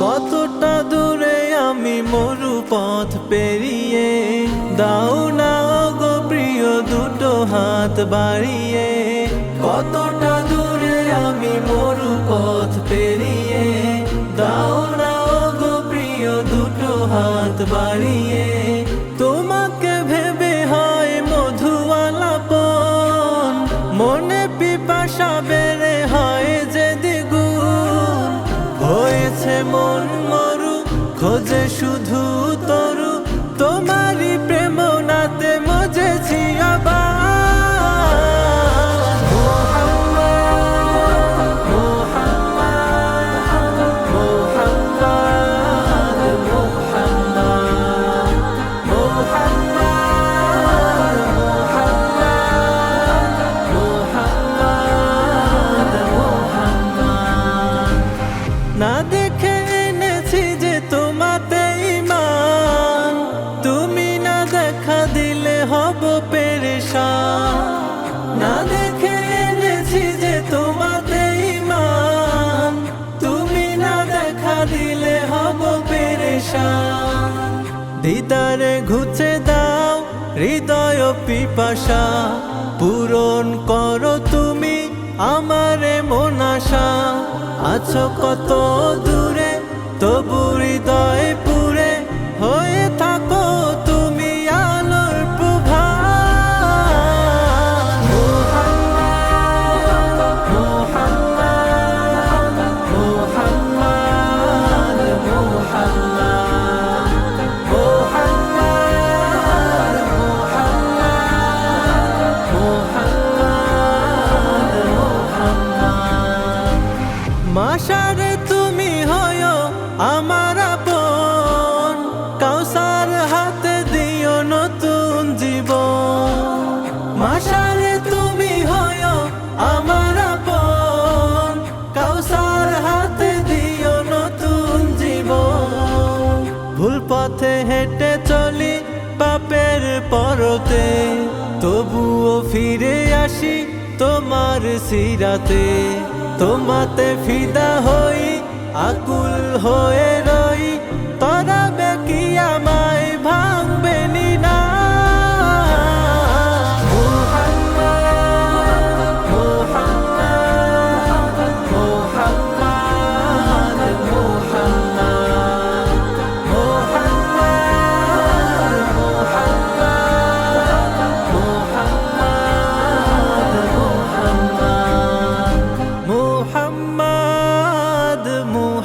কতটা দূরে আমি মরু পথ পেরিয়ে? দাও না গো প্রিয় দুটো হাত বাড়িয়ে। কতটা দূরে আমি মরু পথ পেরিয়ে? দাও না গো প্রিয় দুটো হাত বাড়িয়ে। তোমাকে ভেবে হয় মধু আলাপন মনে পিপাসা বেড়ে হয় যে দ্বিগুণ। হয়েছে মন খোঁজে শুধু পেরেশান। না যে তোমাতে ইমান তুমি না দিলে হব পেরেশান। দিদারে ঘুচে দাও হৃদয় পিপাসা। পূরণ করো তুমি আমারে মনাশা আছো কত দূরে, তবু হৃদয় আমার আপন, কাউসার হাতে দিও নতুন জীবন। মাসারে তুমি হয় আমার আপন, কাউসার হাতে দিও নতুন জীবন। ভুল পথে হেঁটে চলি পাপের পরতে, তবুও ফিরে আসি তোমার সিরাতে তোমাতে ফিদা হই আকুল হয়ে